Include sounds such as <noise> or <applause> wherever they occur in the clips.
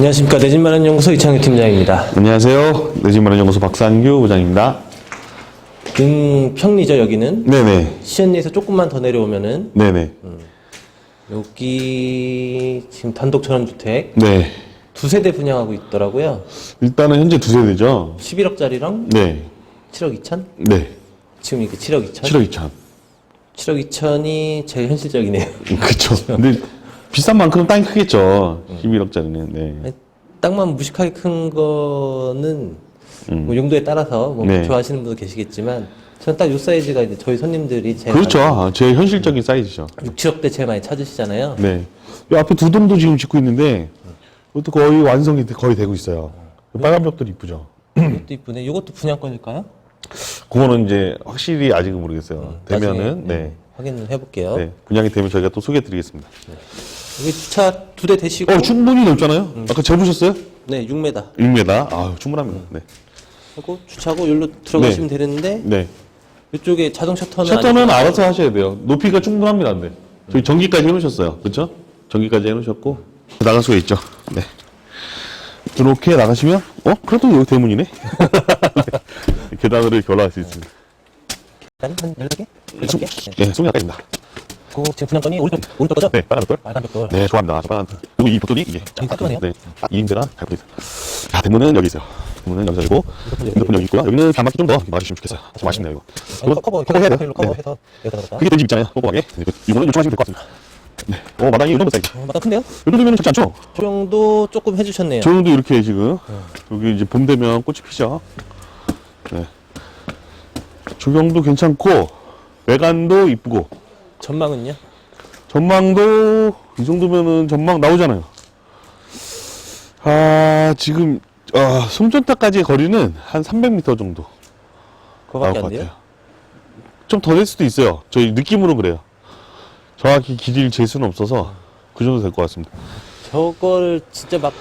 안녕하십니까 내집마련 연구소 이창규 팀장입니다. 안녕하세요. 내집마련 연구소 박상규 부장입니다. 능평리죠 여기는 네네. 시연리에서 조금만 더 내려오면은 네네. 여기 지금 단독 전원주택 네. 두 세대 분양하고 있더라고요. 일단은 현재 두 세대죠. 11억짜리랑 네. 7억 2천? 네. 지금 이게 7억 2천? 7억 2천. 7억 2천이 제일 현실적이네요. 그쵸. 근데 비싼 만큼 땅이 크겠죠. 11억짜리는. 네. 땅만 무식하게 큰 거는 뭐 용도에 따라서 뭐 음. 네. 좋아하시는 분도 계시겠지만 저는 딱 요 사이즈가 이제 저희 손님들이 제일 그렇죠. 아, 제일 현실적인 사이즈죠. 6, 7억대 제일 많이 찾으시잖아요. 네. 이 앞에 두 동도 지금 짓고 있는데 이것도 거의 완성이 돼- 거의 되고 있어요. 빨간 벽돌 이쁘죠. 이것도 이쁘네. 이것도 분양권일까요? 그거는 이제 확실히 아직은 모르겠어요. 되면은 나중에, 네. 확인을 해볼게요. 네. 분양이 되면 저희가 또 소개해 드리겠습니다. 여기 주차 두 대 대시고 어 충분히 넓잖아요. 아까 재보셨어요? 네 6m 6m. 아 충분합니다. 네. 하고 주차고 여기로 들어가시면 되는데 네. 이쪽에 자동 셔터는 셔터는 아니고 알아서 하셔야 돼요. 높이가 충분합니다. 근데 저희 전기까지 해놓으셨어요. 그렇죠? 전기까지 해놓으셨고 나갈 수가 있죠. 네. 이렇게 나가시면 어 그래도 여기 대문이네. <laughs> 네. 계단으로 이렇게 올라갈 수 있습니다. 한 10개? 송, 10개? 네. 네, 송이 아까 있습니다. 그 지금 분양권이 오른쪽, 오른쪽 거죠? 네, 빨간 벽돌. 빨간 벽돌. 네, 좋아합니다. 저 빨간 벽돌. 그리고 이 벽돌이 이게 아, 깔끔하네요. 네, 아, 이 임대가 잘 보이죠. 자, 대문은 여기 있어요. 대문은 여기서 열고 핸드폰 여기 있고요. 여기는 반바퀴 좀더 막아주시면 좋겠어요. 좀 아쉽네요 이거. 아니, 이거 커버, 커버 해야 돼요. 커버로 커버 네. 해서 여기다 넣었다. 그게 된집 있잖아요. 뽀뽀하게. 네, 이거- 이거는 요청하시면 될 것 같습니다. 네. 어, 마당이 이 정도 사이즈. 어, 마당 큰데요? 이 정도면 적지 않죠? 조형도 조금 해주셨네요. 조용도 이렇게 지금 여기 이제 봄 되면 꽃이 피죠. 네. 조경도 괜찮고 외관도 이쁘고 전망은요? 전망도 이 정도면은 전망 나오잖아요. 아 지금 아, 솜전타까지의 거리는 한 300m 정도 나올 그거밖에 것 안 돼요? 같아요. 좀 더 될 수도 있어요. 저희 느낌으로 그래요. 정확히 길이를 잴 수는 없어서 그 정도 될 것 같습니다. 저걸 진짜 막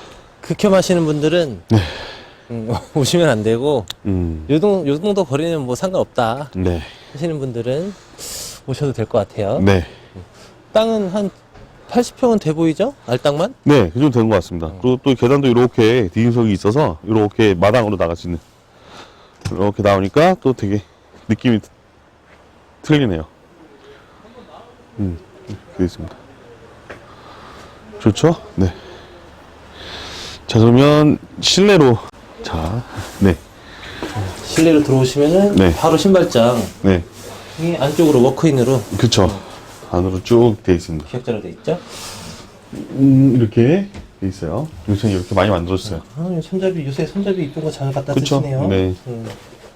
극혐하시는 분들은 음, <laughs> 오시면 안 되고 음, 요, 정, 요 정도 거리는 뭐 상관없다 네, 하시는 분들은 오셔도 될 것 같아요. 네. 땅은 한 80평은 돼 보이죠? 알땅만? 네, 그 정도 되는 것 같습니다. 그리고 또 계단도 이렇게 디딤석이 있어서 이렇게 마당으로 나갈 수 있는 이렇게 나오니까 또 되게 느낌이 트- 틀리네요. 음, 그게 있습니다. 좋죠? 네. 자, 그러면 실내로 자, 네, 실내로 들어오시면은 네. 바로 신발장 네, 이 안쪽으로 워크인으로 그렇죠. 안으로 쭉 돼 있습니다. 기억자로 돼 있죠? 음, 이렇게 돼 있어요. 요새 이렇게 많이 만들어졌어요. 아, 손잡이 요새 손잡이 이쁜 거 잘 갖다 그쵸? 쓰시네요. 네. 음.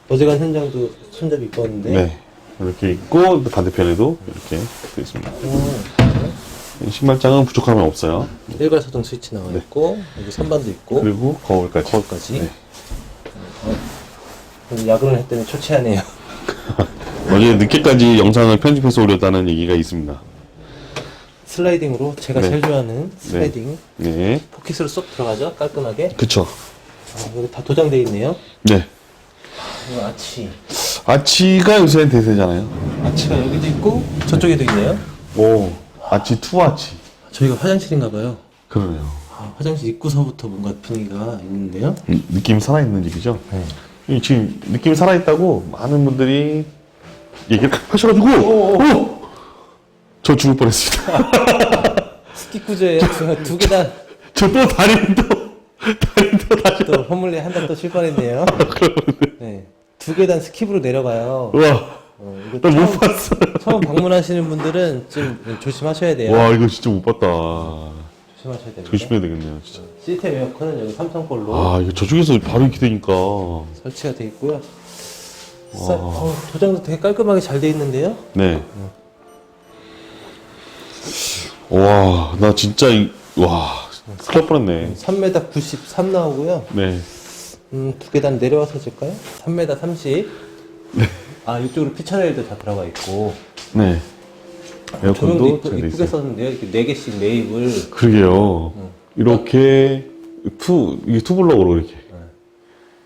어제 간 현장도 손잡이 이뻤는데. 네. 이렇게 있고 또 반대편에도 이렇게 되어 있습니다. 음. 신발장은 부족함이 없어요. 일괄 소등 스위치 나와 있고 여기 선반도 있고 그리고 거울까지. 거울까지. 네. 근데 야근을 했더니 초췌하네요. <laughs> 어제 늦게까지 영상을 편집해서 올렸다는 얘기가 있습니다. 슬라이딩으로 제가 네. 제일 좋아하는 슬라이딩 네. 포켓으로 쏙 들어가죠 깔끔하게. 그쵸. 아, 여기 다 도장돼 있네요. 네. 이거 아치. 아치가 요새 대세잖아요. 아치가 여기도 있고 저쪽에도 있네요. 오. 아치 투 아치. 저희가 화장실인가 봐요. 그러네요. 아, 화장실 입구서부터 뭔가 분위기가 있는데요. 음, 느낌 살아있는 집이죠. 네. 이 지금 느낌 살아있다고 많은 분들이 얘기를 하셔가지고, 오! 저 죽을 뻔했습니다. <laughs> 스키 구조예요. <laughs> 두개 다 저 또 다리는 또, 다리는 또 다시. 또 허물레 한단또칠 뻔했네요. 네. 두 계단 스킵으로 내려가요. 와, 어, 이거 나 처음, 못 봤어요. 처음 방문하시는 분들은 좀 조심하셔야 돼요. 와, 이거 진짜 못 봤다. 조심하셔야 됩니다. 조심해야 되겠네요, 진짜. 시스템 에어컨은 여기 삼성 걸로 아, 이거 저쪽에서 바로 이렇게 되니까. 설치가 되어 있고요. 사- 어, 도장도 되게 깔끔하게 잘 되어 있는데요. 네. 와, 나 진짜, 이, 와, 큰일 날 뻔했네. 3m 93 나오고요. 네. 음, 두 계단 내려와서 줄까요? 3m 30. 네. 아, 이쪽으로 피처레일도 다 들어가 있고. 네. 에어컨도 이쁘, 돼 이쁘게 있어요. 썼는데요. 이렇게 네 개씩 매입을. 그러게요. 이렇게 투, 이게 투블럭으로 이렇게. 네.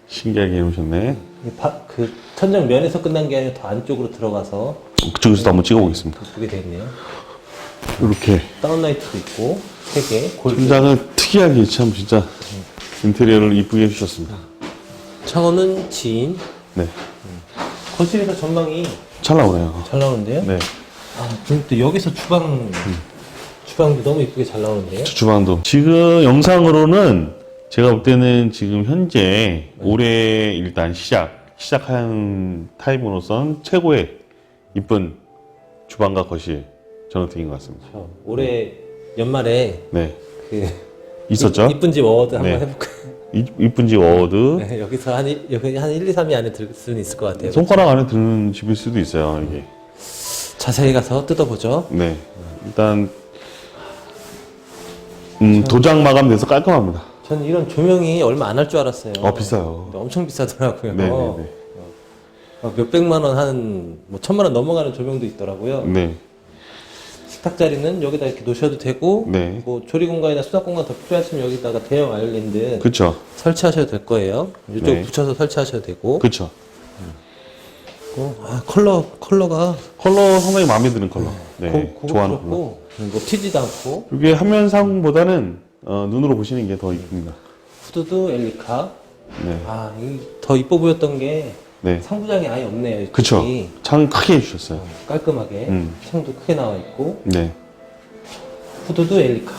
신기하게 해놓으셨네. 이 바- 그 천장 면에서 끝난 게 아니라 더 안쪽으로 들어가서 그쪽에서도 한번 찍어보겠습니다. 이쁘게 돼 있네요. 이렇게. 다운라이트도 있고 세 개, 골드. 천장을 특이하게 참 진짜 인테리어를 이쁘게 해주셨습니다. 창호는 진. 네. 거실에서 전망이 잘 나오네요. 잘 나오는데요. 네. 아, 그럼 또 여기서 주방 주방도 너무 이쁘게 잘 나오는데요. 저 주방도. 지금 영상으로는 제가 볼 때는 지금 현재 올해 일단 시작, 시작한 타입으로선 최고의 이쁜 주방과 거실 전원택인 것 같습니다. 저 올해 연말에 네. 그 있었죠? 이쁜 집 어워드 한번 네. 해볼까요? 이, 이쁜 집 어워드. <laughs> 네, 여기서 한, 일- 여기 한 1, 2, 3위 안에 들 수는 있을 것 같아요. 손가락 안에 드는 집일 수도 있어요, 이게. 자세히 가서 뜯어보죠. 네. 일단, 음, 도장 마감돼서 깔끔합니다. 전 이런 조명이 얼마 안 할 줄 알았어요. 어, 비싸요. 근데 엄청 비싸더라고요. 네 네네. 막 몇백만 원 한, 뭐 천만 원 넘어가는 조명도 있더라고요. 네. 식탁 자리는 여기다 이렇게 놓으셔도 되고, 네. 뭐 조리 공간이나 수납 공간 더 필요하시면 여기다가 대형 아일랜드 그쵸. 설치하셔도 될 거예요. 이쪽 네. 붙여서 설치하셔도 되고. 그쵸. 어, 아, 컬러, 컬러가 컬러 상당히 마음에 드는 컬러. 네. 고, 좋아하는 컬러. 고급스럽고, 뭐 튀지도 않고, 이게 화면상보다는 어, 눈으로 보시는 게 더 이쁩니다. 후드도 엘리카. 네. 아, 이더 이뻐 보였던 게 네. 상부장이 아예 없네요. 이쪽이. 그쵸. 창 크게 해주셨어요. 깔끔하게 음. 창도 크게 나와 있고 네. 후드도 엘리카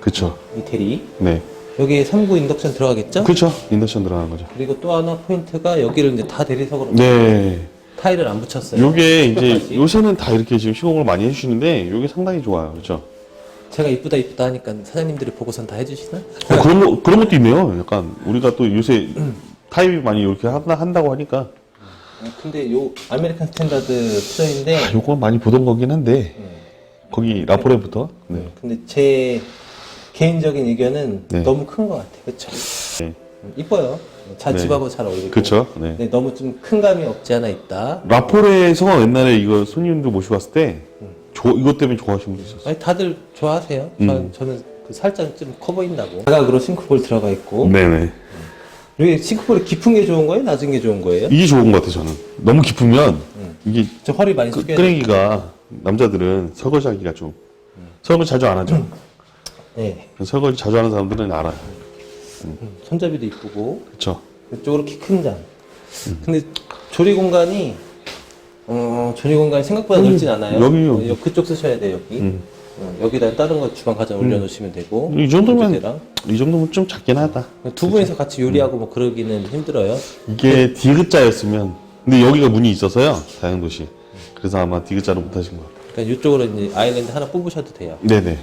그쵸. 이태리 네. 여기에 3구 인덕션 들어가겠죠? 그쵸. 인덕션 들어가는 거죠. 그리고 또 하나 포인트가 여기를 이제 다 대리석으로 네. 타일을 안 붙였어요. 요게 이제. <laughs> 요새는 다 이렇게 지금 시공을 많이 해주시는데 요게 상당히 좋아요. 그쵸. 제가 이쁘다 이쁘다 하니까 사장님들이 보고선 다 해주시나? 어, 그런 거, 그런 것도 있네요. 약간 우리가 또 요새 타입이 많이 이렇게 한다, 한다고 하니까 근데 요 아메리칸 스탠다드 퓨전인데 아, 요거 많이 보던 거긴 한데 네. 거기 라포레부터 네. 근데 제 개인적인 의견은 네. 너무 큰 것 같아요. 그렇죠? 네. 이뻐요. 자 네. 집하고 잘 어울리고. 그쵸. 네. 근데 너무 좀 큰 감이 없지 않아 있다. 라포레에서 옛날에 이거 손님들 모시고 갔을 때 조, 이것 때문에 좋아하시는 분도 있었어요. 아니 다들 좋아하세요. 음. 저, 저는 그 살짝 좀 커 보인다고. 사각으로 싱크볼 들어가 있고. 네네. 여기 싱크볼이 깊은 게 좋은 거예요? 낮은 게 좋은 거예요? 이게 좋은 것 같아요, 저는. 너무 깊으면 이게 저 허리 많이 끄, 숙여야 끄랭이가 남자들은 설거지 하기가 좀 설거지 자주 안 하죠. 네. 설거지 자주 하는 사람들은 알아요. 음, 손잡이도 이쁘고 그렇죠. 이쪽으로 키큰 장. 음. 근데 조리 공간이 어, 조리 공간이 생각보다 넓진 않아요. 음, 여기, 여기. 어, 그쪽 쓰셔야 돼요 여기. 음. 어, 여기다 다른 거 주방 가져 올려놓으시면 되고. 이 정도면. 이 정도면 좀 작긴 하다. 두 분이서 같이 요리하고 뭐 그러기는 힘들어요. 이게 디귿자였으면 근데 여기가 문이 있어서요 다양도시. 그래서 아마 디귿자로 못하신 것 같아요. 그러니까 이쪽으로 이제 아일랜드 하나 뽑으셔도 돼요. 네네.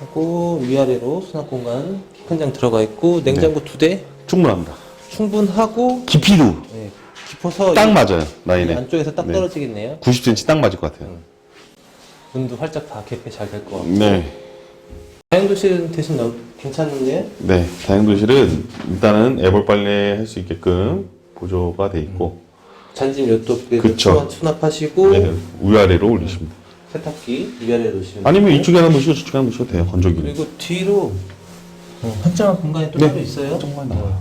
하고 위아래로 수납 공간 키큰장 들어가 있고 냉장고 네. 두 대 충분합니다. 충분하고 깊이도 네, 깊어서 딱이 맞아요 라인에. 안쪽에서 딱 네. 떨어지겠네요. 90cm 딱 맞을 것 같아요. 문도 활짝 다 개폐 잘 될 것 같고. 네. 다용도실 대신 너무 괜찮은데요? 네, 다용도실은 일단은 애벌 빨래 할 수 있게끔 보조가 돼 있고 잔짐 요쪽 그쵸. 수납하시고 네, 위아래로 올리십니다. 세탁기 위아래 놓으시면 아니면 되고. 이쪽에 하나 놓으시고 저쪽에 하나 놓으셔도 돼요. 건조기. 그리고 뒤로 어, 확장한 공간이 또 네. 따로 있어요. 정말 나와요.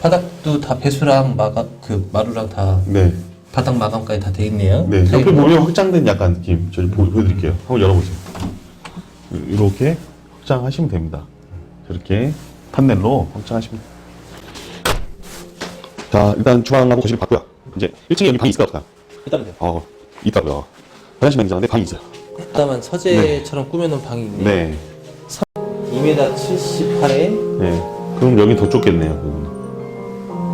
바닥도 다 배수랑 마감 그 마루랑 다 네, 바닥 마감까지 다 돼 있네요. 네. 옆에 타일로. 보면 확장된 약간 느낌. 보, 보여드릴게요. 한번 열어보세요. 이렇게 확장하시면 됩니다. 저렇게 판넬로 확장하시면 돼요. 자, 일단 주방하고 거실을 봤고요. 이제 1층에 여기 방이 있을까 없을까요? 일단 돼요. 어, 있다고요. 화장실 냉장인데 방이 있어요. 일단은 서재처럼 꾸며놓은 방이 있네요. 네, 2m 78에 네. 그럼 여기 더 좁겠네요. 그거는.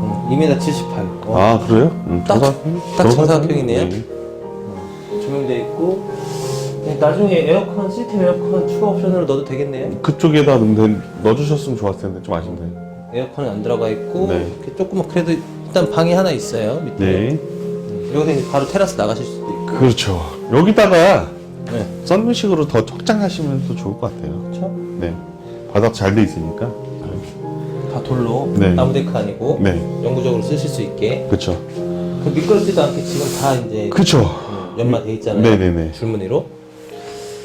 음, 2m 78. 어, 아 그래요? 음, 딱- 딱 정사- 정사각형이네요. 네. 조명돼 있고 네, 나중에 에어컨 시스템 에어컨 추가 옵션으로 넣어도 되겠네요. 그쪽에다 넣으면 넣어주셨으면 좋았을 텐데 좀 아쉽네요. 에어컨은 안 들어가 있고 네. 이렇게 조그만 그래도 일단 방이 하나 있어요 밑에. 네. 음, 여기서 이제 바로 테라스 나가실 수도 있고. 그렇죠. 여기다가 네. 썬루식으로 더 확장하시면 더 좋을 것 같아요. 그렇죠. 네. 바닥 잘 돼 있으니까. 다 돌로 네. 나무 데크 아니고 네. 영구적으로 쓰실 수 있게. 그렇죠. 그 미끄럽지도 않게 지금 다 이제 그렇죠. 음, 연마돼 있잖아요. 네네네. 줄무늬로.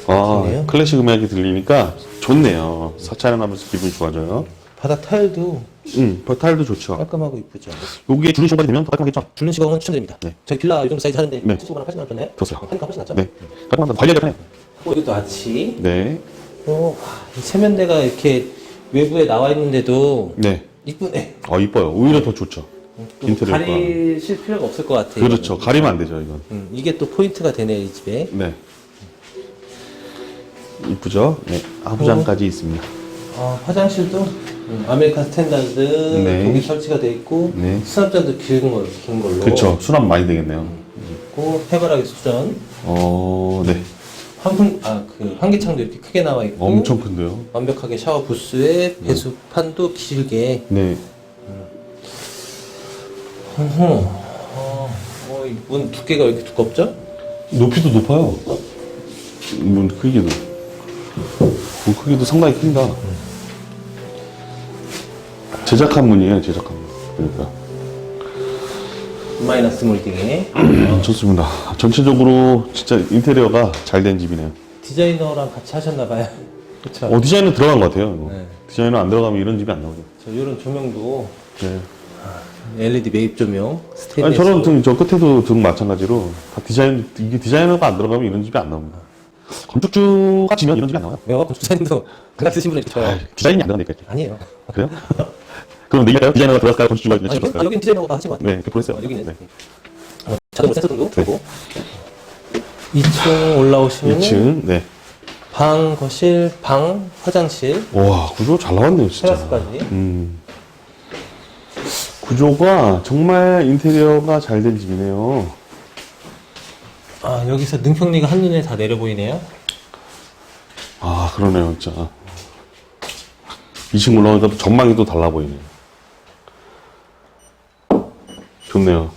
아 좋네요. 클래식 음악이 들리니까 좋네요. 촬영하면서 기분이 좋아져요. 바닥 타일도 음, 타일도 좋죠. 깔끔하고 이쁘죠. 여기에 줄눈 시공까지 되면 더 깔끔하겠죠? 줄눈 시공은 추천드립니다. 네. 저희 빌라 이 정도 사이즈 하는데 네. 70만 원, 80만 원 줬나요? 좋았어요. 하니까 훨씬 낫죠? 네. 깔끔합니다. 관리하기 편해요. 어, 이것도 아치. 네. 어, 와, 이 세면대가 이렇게 외부에 나와 있는데도 네. 이쁘네. 어, 이뻐요. 오히려 더 좋죠. 또 인테리어가. 가리실 필요가 없을 것 같아요. 그렇죠. 가리면 안 되죠, 이건. 음, 이게 또 포인트가 되네 이 집에. 네. 이쁘죠? 네. 아부장까지 있습니다. 어, 화장실도 음, 아메리칸 스탠다드 네. 독이 설치가 돼 있고 네. 수납장도 긴, 걸, 긴 걸로 그렇죠. 수납 많이 되겠네요. 있고 해바라기 수전 어, 네. 환풍 아그 환기창도 이렇게 크게 나와 있고 엄청 큰데요. 완벽하게 샤워 부스에 배수판도 길게 네. 어허. 어, 어, 이문 두께가 왜 이렇게 두껍죠? 높이도 높아요. 문 크기도. 문 크기도 상당히 큽니다. 제작한 문이에요, 제작한 문. 그러니까. 마이너스 몰딩에 좋습니다. 전체적으로 진짜 인테리어가 잘 된 집이네요. 디자이너랑 같이 하셨나 봐요. <laughs> 그렇죠. 어, 디자인은 들어간 것 같아요. 이거. 네. 디자인은 안 들어가면 이런 집이 안 나오죠. 저 이런 조명도 네. LED 매입 조명 스테인리스. 아니, 저런 등, 저 끝에도 등 마찬가지로 다 디자인, 이게 디자이너가 안 들어가면 이런 집이 안 나옵니다. 건축주가 지면 이런 집이 안 나와요. 왜요? 디자인도 그냥 쓰신 분이 있죠. 아, 디자인이 안. 이렇게. 아니에요. 그래요? <laughs> 그럼 내일까요? 디자이너가 들어갈까요? 건축주가 여기, 들어갈까요? 여긴 디자이너가 하신 것 같아요. 네, 그렇게 했어요. 어, 여기는 네. 어, 자동으로 센서등도 들고 2층 올라오시면 2층, 네. 방, 거실, 방, 화장실, 와, 구조 잘 나왔네요, 진짜. 테라스까지. 음. 구조가 정말 인테리어가 잘 된 집이네요. 아 여기서 능평리가 한눈에 다 내려 보이네요. 아, 그러네요, 진짜. 2층 올라오니까 전망이 또 달라 보이네요. 좋네요.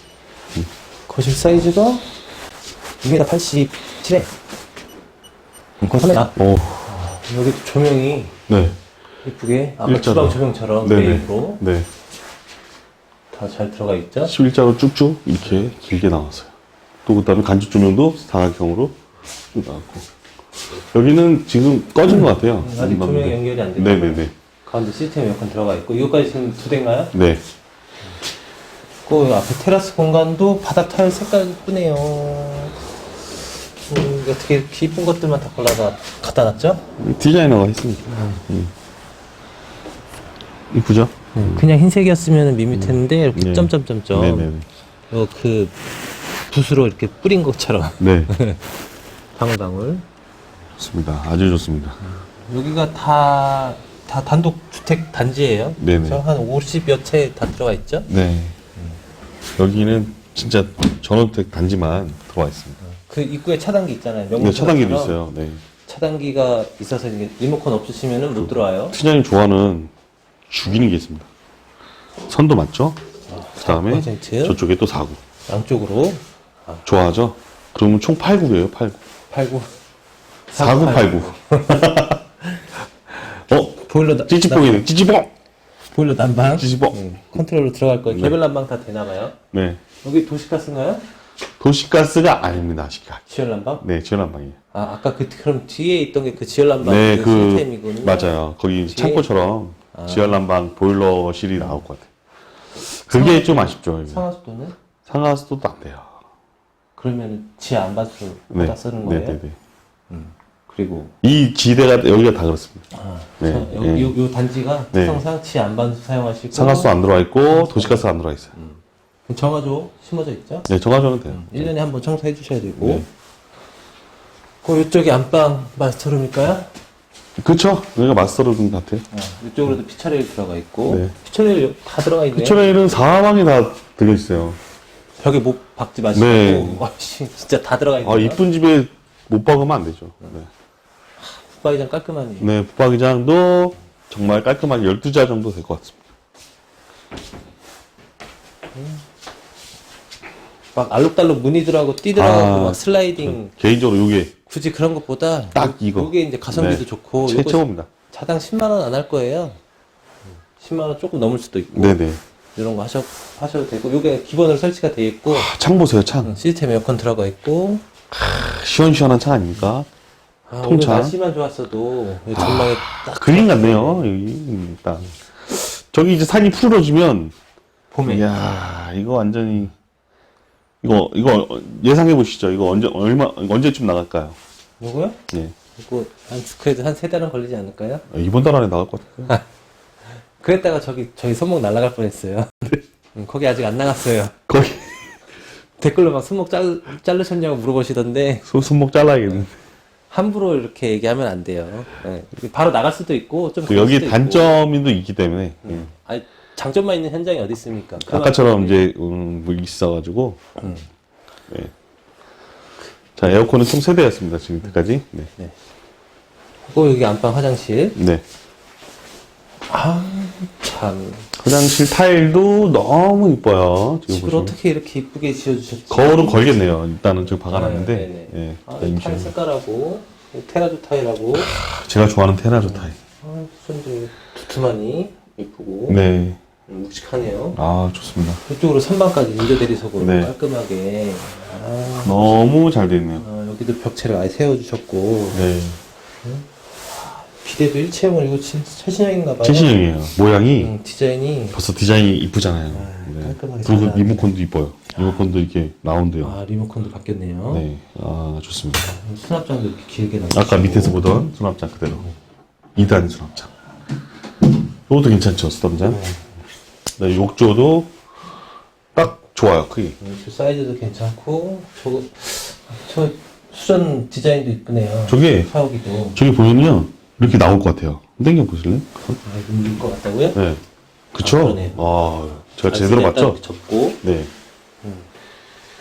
거실 사이즈가 2m 87에 거실 아, 오, 여기 또 조명이 네. 이쁘게 아까 일자로. 주방 조명처럼 네네. 메인으로 네. 다 잘 들어가 있죠. 11자로 쭉쭉 이렇게 길게 나왔어요. 또 그 다음에 간접 조명도 사각형으로 쭉 나왔고. 여기는 지금 꺼진 것 같아요. 음, 아직 조명이 연결이 안 됐고 네네네. 가운데 시스템 에어컨 들어가 있고 이거까지 지금 두 대인가요? 네. 그 앞에 테라스 공간도 바닥 타일 색깔 이쁘네요. 음, 어떻게 이렇게 이쁜 것들만 다 골라서 갖다 놨죠? 디자이너가 했으니까. 음. 이쁘죠? 그냥 흰색이었으면 밋밋했는데 이렇게 네. 점점점점 네네네. 어, 그 붓으로 이렇게 뿌린 것처럼 네. <laughs> 방울방울 좋습니다. 아주 좋습니다. 여기가 다, 다 단독 주택 단지예요 네네. 그래서 한 50여 채 다 들어가 있죠 네. 여기는 진짜 전원택 단지만 들어와 있습니다. 그 입구에 차단기 있잖아요 네, 명문 차단기도 차단처럼 있어요. 네. 차단기가 있어서 이게 리모컨 없으시면 못 들어와요 팀장님 좋아하는 죽이는 게 있습니다. 선도 맞죠? 그 다음에 4%? 저쪽에 또 4구. 양쪽으로 좋아하죠? 그러면 총 8구예요, 8구. 89 4구, 8구. 어? 보일러 나- 찌찌뽕이네. 찌찌뽕! 보일러 난방 찌찌뽕! 음, 컨트롤로 들어갈 거예요 네. 개별 난방 다 되나봐요 네. 여기 도시가스인가요? 도시가스가 아닙니다, 시가. 지열 난방? 네, 지원한방이에요. 아 아까 그 그럼 뒤에 있던 게 그 지열 난방 네, 그 그, 시스템이군요 맞아요. 거기 뒤에? 창고처럼 아. 지열 난방 보일러실이 나올 것 같아요. 그게 좀 아쉽죠, 이게. 상하수도는? 상하수도도 안 돼요. 그러면 지하 안반수 네. 다 쓰는 거예요? 네, 네, 네. 그리고 이 지대가, 여기가 다 그렇습니다. 아, 네, 저, 요, 네. 요, 요 단지가 네. 특성상 안반수 사용하시고 상하수도 안 들어와 있고, 도시가스 안 들어와 있어요. 정화조 심어져 있죠? 네, 정화조는 돼요. 1년에 한 번 청소해 주셔야 되고 네. 그 이쪽이 안방 마스터룸일까요? 그쵸? 여기가 마스터룸 같아요. 어, 이쪽으로도 피처레일 들어가 있고 네. 피처레일 다 들어가 있네요 피처레일은 사방이 다 들어있어요. 벽에 못 박지 마시고 네. 와, <laughs> 씨, 진짜 다 들어가 있네요 아, 이쁜 집에 못 박으면 안 되죠. 네. 붙박이장 깔끔하니 네, 붙박이장도 정말 깔끔하게 12자 정도 될 것 같습니다. 막 알록달록 무늬 들어가고 띠 들어가고 아, 막 슬라이딩 개인적으로 이게 굳이 그런 것보다 딱 이거. 이게 이제 가성비도 네. 좋고 요거 최초입니다. 자당 10만 원 안 할 거예요. 10만 원 조금 넘을 수도 있고 네네. 이런 거 하셔 하셔도 되고 요게 기본으로 설치가 돼 있고 아, 창 보세요, 창. 시스템 에어컨 들어가 있고 시원시원한 창 아닙니까? 아, 오늘 통창. 날씨만 좋았어도 이 전망이 딱 그림 같네요, 여기. 딱. 저기 이제 산이 푸르러지면, 봄에 이야, 이거 완전히, 이거, 이거 예상해 보시죠. 이거 언제, 얼마, 언제쯤 나갈까요? 요거요? 네. 이거 한 그래도 한 세 달은 걸리지 않을까요? 이번 달 안에 나갈 것 같아요. 그랬다가 저기 저희 손목 날아갈 뻔했어요. <laughs> 음, 거기 아직 안 나갔어요. 거기 <laughs> 댓글로 막 손목 잘, 자르셨냐고 물어보시던데 손, 손목 잘라야겠는데. 함부로 이렇게 얘기하면 안 돼요. 예. 바로 나갈 수도 있고 좀 그 여기 수도 단점도 있기 때문에. 있고. 예. 아니, 장점만 있는 현장이 어디 있습니까? 아까처럼 이제 음, 뭐 있어가지고. 음. 네. 자 에어컨은 총세 대였습니다 지금까지. 네. 고 여기 안방 화장실. 네. 아 참. 화장실 타일도 너무 이뻐요. 지금 집을 보시면. 어떻게 이렇게 이쁘게 지어주셨지? 거울은 걸겠네요. 일단은 지금 박아놨는데. 아, 네네. 예, 아, 일단 타일 임시로. 색깔하고 이 테라조 타일하고 제가 좋아하는 테라조 타일. 아, 손들 두툼하니 이쁘고 네. 음, 묵직하네요. 아 좋습니다. 이쪽으로 선반까지 인조 대리석으로 네. 깔끔하게. 아, 너무 잘돼 있네요. 아, 여기도 벽체를 아예 세워주셨고 네. 비대도 진짜 최신형인가 봐요. 최신형이에요. 모양이 음, 디자인이 벌써 디자인이 이쁘잖아요. 네. 깔끔하게 그리고 잘 리모컨도 이뻐요. 리모컨도 이렇게 라운드요. 아 리모컨도 바뀌었네요. 네. 아 좋습니다. 수납장도 이렇게 길게 나와. 아까 밑에서 보던 수납장 그대로. 2단 수납장. 이것도 괜찮죠, 수납장? 네, 욕조도 딱 좋아요, 크기. 음, 저 사이즈도 괜찮고 저거 저 수전 디자인도 이쁘네요. 저게, 샤워기도 저기 보면요, 이렇게 나올 것 같아요. 당겨 보실래요? 아, 물릴 것 같다고요? 네. 그쵸? 아, 그러네요. 아, 제가 제대로 딱 봤죠? 접고 네.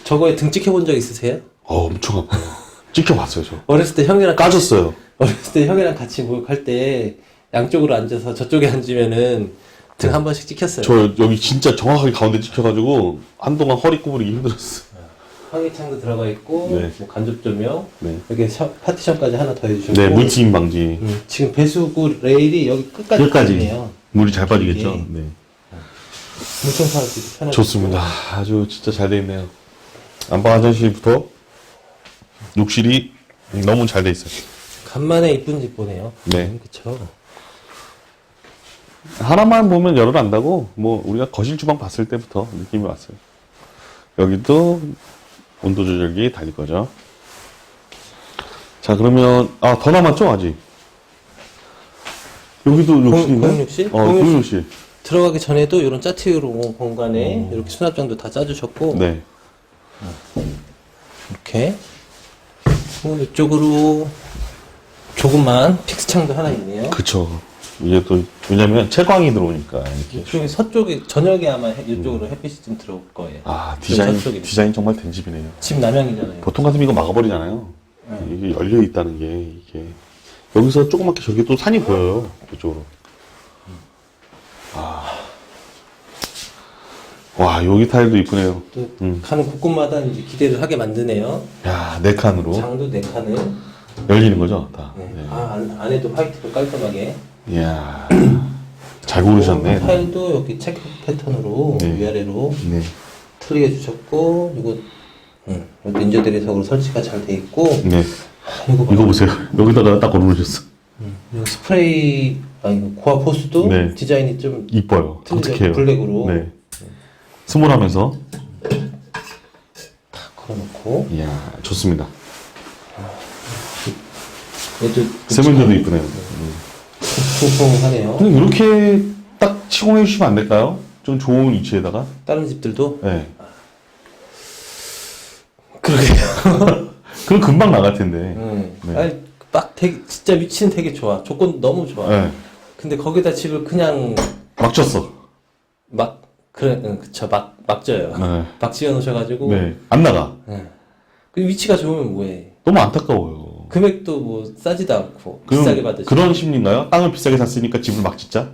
저거에 등 찍혀본 적 있으세요? 어, 엄청 아파요. 찍혀봤어요, 저. 어렸을 때 형이랑 같이- 까졌어요. 어렸을 때 형이랑 같이 목욕할 때 양쪽으로 앉아서 저쪽에 앉으면은 등 한 번씩 찍혔어요. 저 여기 진짜 정확하게 가운데 찍혀가지고 한동안 허리 구부리기 힘들었어요. 환기창도 들어가 있고 네. 뭐 간접 조명 네. 여기 샤- 파티션까지 하나 더 해주셨고 네, 물튀김 방지. 음, 지금 배수구 레일이 여기 끝까지 끝까지. 있네요. 물이 잘 빠지겠죠? 이게- 네. 수 있고 편하게 좋습니다. 아주 진짜 잘 돼 있네요. 안방 화장실부터 욕실이 너무 잘 돼 있어요. 간만에 이쁜 집 보네요. 네. 음, 그쵸. 하나만 보면 열을 안다고 뭐 우리가 거실 주방 봤을 때부터 느낌이 왔어요. 여기도 온도 조절기 달릴 거죠. 자 그러면 아 더 남았죠 아직. 여기도 욕실인가요? 공용욕실? 어, 공용욕실. 공용욕실. 들어가기 전에도 이런 짜티로 공간에 이렇게 수납장도 다 짜주셨고 음. 네. 이렇게 그리고 이쪽으로 조그만 픽스창도 하나 있네요. 그쵸. 이게 또 왜냐면 채광이 들어오니까 이렇게. 이쪽이 서쪽에 저녁에 아마 해- 이쪽으로 햇빛이 좀 들어올 거예요. 아 디자인 저쪽이. 디자인 정말 된 집이네요. 집 남양이잖아요. 보통 같으면 이거 막아버리잖아요. 이게 열려 있다는 게 이게 여기서 조그맣게 저기 또 산이 보여요. 이쪽으로. 아. 와 여기 타일도 이쁘네요. 또 음. 가는 곳곳마다 이제 기대를 하게 만드네요. 야네 칸으로 장도 네 칸을. 열리는 거죠, 다. 네. 네. 아 안, 안에도 화이트로 깔끔하게. 이야 <clears throat> 잘 고르셨네. 타일도 여기 체크 패턴으로 네. 위아래로 네. 틀리게 주셨고 이거 음, 인조 대리석으로 설치가 잘 돼 있고 네. 아, 이거 봐. 이거 보세요. <laughs> 여기다가 딱 걸어놓으셨어. 여기 스프레이 아 이거 고압 호스도 네. 디자인이 좀 이뻐요. 틀리죠? 어떻게 해요? 블랙으로. 네. 스몰하면서. 걸어놓고 이야 좋습니다. 얘도 세면대도 이쁘네요. 퉁퉁하네요. 근데 이렇게 딱 시공해 주시면 안 될까요? 좀 좋은 위치에다가. 다른 집들도 네. 그러게요. <laughs> 그럼 금방 나갈 텐데. 음. 네. 아니 막 되게 진짜 위치는 되게 좋아. 조건 너무 좋아. 네. 근데 거기다 집을 그냥 막 쳤어. 막 그래 응, 그쵸 막 막져요. 네. <laughs> 막 지어 놓으셔가지고 네. 안 나가. 응. 그 위치가 좋으면 뭐해? 너무 안타까워요. 금액도 뭐 싸지도 않고 비싸게 받으시. 그런 심리인가요? 땅을 비싸게 샀으니까 집을 막 짓자?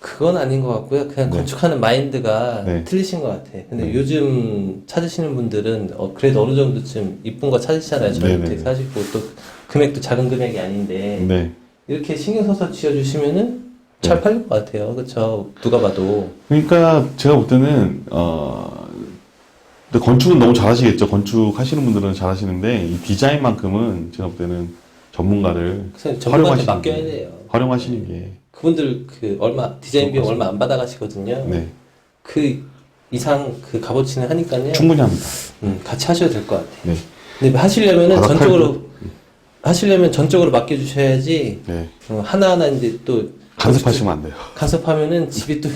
그건 아닌 것 같고요. 그냥 네. 건축하는 마인드가 네. 틀리신 것 같아. 근데 요즘 찾으시는 분들은 어, 그래도 어느 정도쯤 이쁜 거 찾으시잖아요. 네, 저희한테 네. 사시고 또 금액도 작은 금액이 아닌데 네. 이렇게 신경 써서 지어주시면은 잘 팔릴 것 같아요. 그렇죠? 누가 봐도 그러니까 제가 볼 때는 어 근데 건축은 너무 잘하시겠죠. 건축 하시는 분들은 잘하시는데 이 디자인만큼은 제가 볼 때는 전문가를 활용하시는 맡겨야 게- 돼요. 활용하시는 게 그분들 그 얼마 디자인 비용 얼마 안 받아가시거든요. 네. 그 이상 그 값어치는 하니까요. 충분히 합니다. 음, 같이 하셔도 될것 같아요. 네. 근데 하시려면은 전적으로 하시려면 전적으로 맡겨주셔야지 네. 어, 하나하나 이제 또 간섭하시면 안 돼요. 간섭하면은 집이 또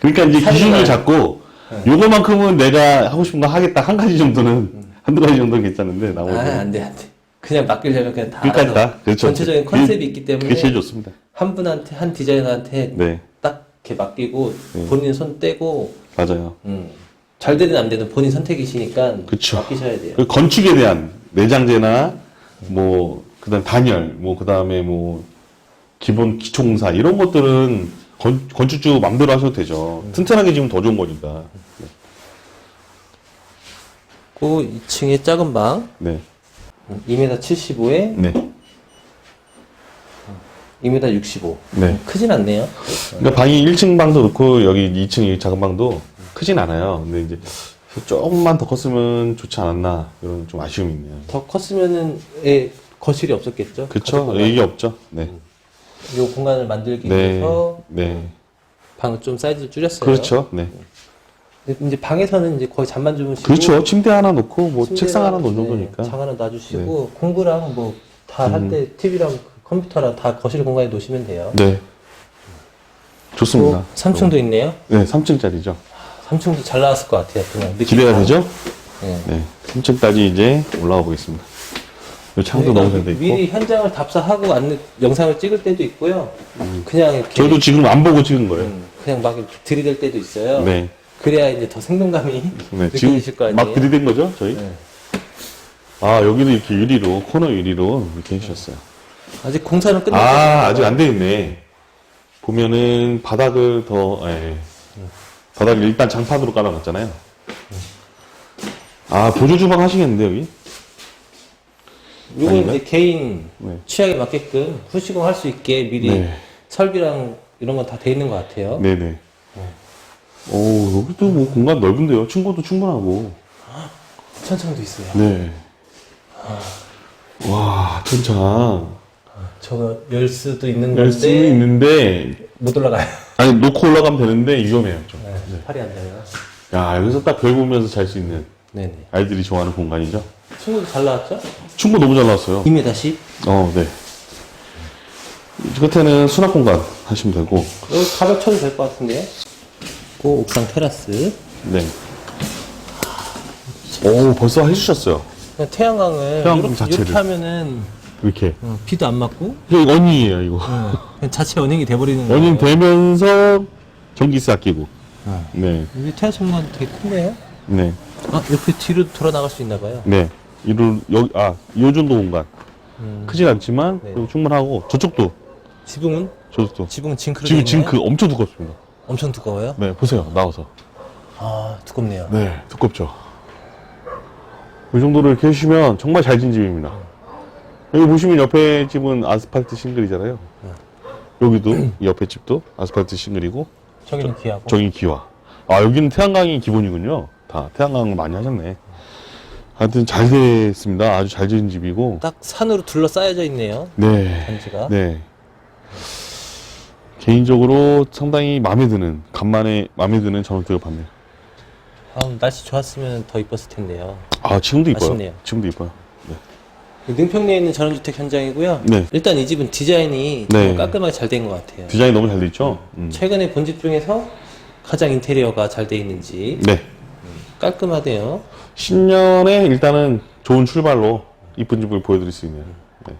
그러니까 이제 <laughs> 기준을. 잡고 요거만큼은 내가 하고 싶은 거 하겠다 한 가지 정도는 한두 가지 정도는 괜찮은데 나머지 아, 안 돼, 안 돼. 그냥 맡기려면 그냥 다 끝까지 알아서 다 그렇죠. 전체적인 그게- 컨셉이 있기 때문에 그게 제일 좋습니다. 한 분한테 한 디자이너한테 네 딱 이렇게 맡기고 네. 본인 손 떼고 맞아요. 음, 잘 되든 안 되든 본인 선택이시니까 그쵸. 맡기셔야 돼요. 그 건축에 대한 내장재나 뭐 그 다음 단열 뭐 그 다음에 뭐 기본 기초공사 이런 것들은 건, 건축주 맘대로 하셔도 되죠. 튼튼하게 지금 더 좋은 거니까. 그 2층에 작은 방 네. 2m 75에 네. 2m 65. 네. 크진 않네요. 그러니까 방이 1층 방도 그렇고 여기 2층 이 작은 방도 크진 않아요. 근데 이제 조금만 더 컸으면 좋지 않았나 이런 좀 아쉬움이 있네요. 더 컸으면은 예, 거실이 없었겠죠. 그쵸? 가족 얘기 없죠? 네. 요 공간을 만들기 네. 위해서 네. 방을 좀 사이즈를 줄였어요. 그렇죠. 네. 근데 이제 방에서는 이제 거의 잠만 주무시고 그렇죠. 침대 하나 놓고 뭐 침대랑, 책상 하나 놓은 네, 정도니까. 장 하나 놔주시고 공부랑 뭐 다 할 때 TV랑 컴퓨터랑 다 거실 공간에 놓으시면 돼요. 네. 좋습니다. 또 3층도 있네요. 네, 3층짜리죠. 3층도 잘 나왔을 것 같아요. 그냥. 기대가 되죠? 네. 네. 3층까지 이제 올라가 보겠습니다. 이 창도 저희가 너무 잘 돼 있고. 미리 현장을 답사하고 안내, 영상을 찍을 때도 있고요. 그냥 이렇게 저도 지금 안 보고 찍은 거예요. 음, 그냥 막 이렇게 들이댈 때도 있어요. 네. 그래야 이제 더 생동감이 네. <laughs> 느껴지실 거 아니에요. 막 들이댄 거죠, 저희? 네. 아, 여기도 이렇게 유리로, 코너 유리로 이렇게 해주셨어요. 아직 공사는 끝났지 아. 아직 안 돼 있네. 보면은 바닥을 더, 예. 바닥을 일단 장판으로 깔아놨잖아요. 아, 보조 주방 하시겠는데, 여기? 요건 아닌가요? 이제 개인 네. 취향에 맞게끔 후시공 할 수 있게 미리 네. 설비랑 이런 건 다 돼 있는 것 같아요. 네네. 오, 여기도 뭐 공간 넓은데요. 층고도 충분하고. 천창도 있어요. 네. 와, 천장. 저거 열 수도 있는 건데 있는데, 못 올라가요. 아니, 놓고 올라가면 되는데, 위험해요, 좀. 네, 팔이 안 닿아요. 야, 여기서 딱 별 보면서 잘 수 있는 네네. 아이들이 좋아하는 공간이죠. 친구도 잘 나왔죠? 충고 너무 잘 나왔어요. 2m 10. 어, 네. 끝에는 수납 공간 하시면 되고, 여기 가벽 쳐도 될 것 같은데요? 그 옥상 테라스. 네. 오, 벌써 해주셨어요. 그냥 태양광을 태양광 이렇게, 자체를. 이렇게 하면은 이렇게. 어, 비도 안 맞고 이거 어닝이에요, 이거. 그냥 자체 어닝이 돼버리는 거예요. 어닝 되면서 전기세 아끼고. 네. 여기 테라스 공간 되게 큰데요? 네. 아 옆에 뒤로 돌아 나갈 수 있나 봐요. 네. 이를, 여기, 아, 요 정도 공간. 크진 않지만, 네. 그리고 충분하고, 저쪽도, 지붕은 저쪽도. 지붕은 징크로 지금 돼 있나요? 징크 엄청 두껍습니다. 엄청 두꺼워요? 네, 보세요. 나와서. 아 두껍네요. 네, 두껍죠. 이 정도로 이렇게 해주시면 정말 잘 진 집입니다. 여기 보시면 옆에 집은 아스팔트 싱글이잖아요. 여기도, <clears throat> 이 옆에 집도 아스팔트 싱글이고, 저기는 귀하고. 저기 기와. 아, 여기는 태양광이 기본이군요. 다 태양광을 많이 하셨네. 하여튼 잘 됐습니다. 아주 잘 지은 집이고. 딱 산으로 둘러싸여져 있네요. 네. 단지가. 네. 개인적으로 상당히 마음에 드는, 간만에 마음에 드는 전원택을 봤네요. 아, 날씨 좋았으면 더 이뻤을 텐데요. 아, 지금도 이뻐요. 아쉽네요. 지금도 이뻐요. 네. 능평리에 있는 전원주택 현장이고요. 네. 일단 이 집은 디자인이 네. 정말 깔끔하게 잘 된 것 같아요. 디자인이 너무 잘 돼 있죠? 음. 최근에 본 집 중에서 가장 인테리어가 잘 돼 있는 집. 네. 깔끔하대요. 신년에 일단은 좋은 출발로 이쁜 집을 보여드릴 수 있네요. 네.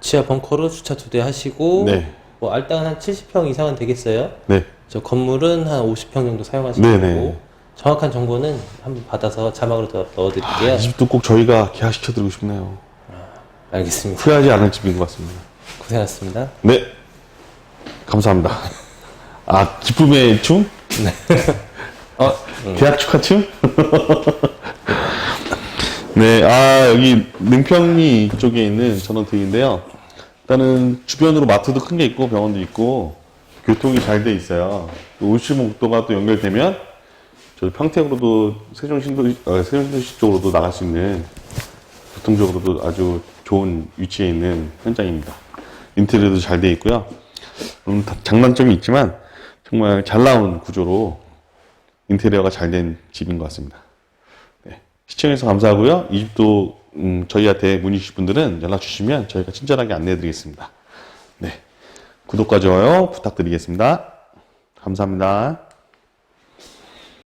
지하 벙커로 주차 두 대 하시고 네. 뭐 알당 한 70평 이상은 되겠어요. 네. 저 건물은 한 50평 정도 사용하시는 네네. 거고 정확한 정보는 한번 받아서 자막으로 더 아, 넣어드릴게요. 이 집도 꼭 저희가 계약시켜드리고 싶네요. 알겠습니다. 후회하지 않을 집인 것 같습니다. 고생하셨습니다. 네. 감사합니다. 아, 기쁨의 춤? <laughs> 아, 계약 축하 춤? <laughs> 네, 아, 여기 능평리 쪽에 있는 전원택인데요. 일단은 주변으로 마트도 큰 게 있고 병원도 있고 교통이 잘 돼 있어요. 울시목도가 또 연결되면 저 평택으로도 세종신도시, 어, 세종신도시 쪽으로도 나갈 수 있는 교통적으로도 아주 좋은 위치에 있는 현장입니다. 인테리어도 잘 돼 있고요. 음, 다- 장단점이 있지만 정말 잘 나온 구조로 인테리어가 잘 된 집인 것 같습니다. 네. 시청해주셔서 감사하고요. 이 집도 음, 저희한테 문의 주실 분들은 연락 주시면 저희가 친절하게 안내해 드리겠습니다. 네. 구독과 좋아요 부탁드리겠습니다. 감사합니다.